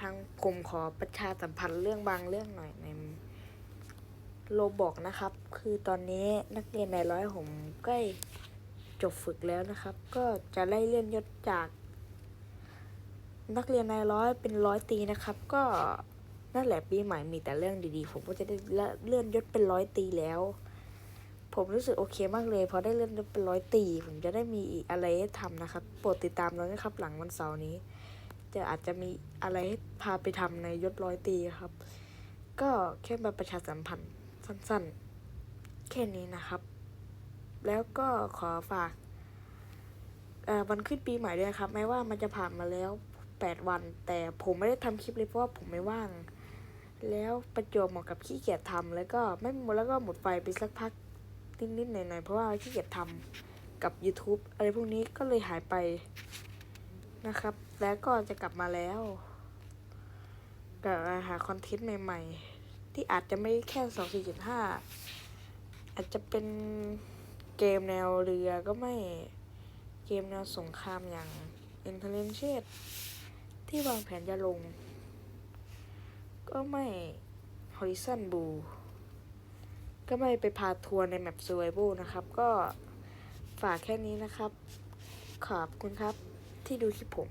ทางผมขอประชาสัมพันธ์เรื่องบางเรื่องหน่อยในโลบอกนะครับ คือตอนนี้นักเรียนในร้อยผมใกล้จบฝึกแล้วนะครับ ก็จะไล่เลื่อนยศจาก นักเรียนในร้อยเป็นร้อยตีนะครับ ก็นั่นแหละปีใหม่มีแต่เรื่องดีๆ ผมก็จะได้เลื่อนยศเป็นร้อยตีแล้ว ผมรู้สึกโอเคมากเลยพอได้เลื่อนยศเป็นร้อยตี ผมจะได้มีอีอะไรให้ทำนะครับโปรดติดตามเรานะครับ หลังวันเสาร์นี้ จะอาจจะมีอะไรให้พาไปทำในยศร้อยตีครับ ก็แค่มาประชาสัมพันธ์สั้นๆ แค่นี้นะครับ แล้วก็ขอฝากเอ่อวันขึ้นปีใหม่ด้วยครับแม้ว่ามันจะผ่านมาแล้วแปดวัน แต่ผมไม่ได้ทำคลิปเลยเพราะว่าผมไม่ว่าง แล้วประจวบเหมาะกับขี้เกียจทำแล้วก็ไม่หมดแล้วก็หมดไฟไปสักพักนิดๆหน่อยๆเพราะว่าขี้เกียจทำกับ YouTube อะไรพวกนี้ก็เลยหายไป นะครับ แล้วก็จะกลับมาแล้วกับหาคอนเทนต์ใหม่ ๆ ที่อาจจะไม่แค่สองสี่เจ็ดห้าอาจจะเป็นเกมแนวเรือก็ไม่เกมแนวสงครามอย่าง i n t e l l i g e n c e ที่วางแผนจะลง ก็ไม่ Horizon Blue ก็ไม่ไปพาทัวร์ในแมป Survival นะครับ ก็ฝากแค่นี้นะครับ ขอบคุณครับ ที่ดูคลิปผม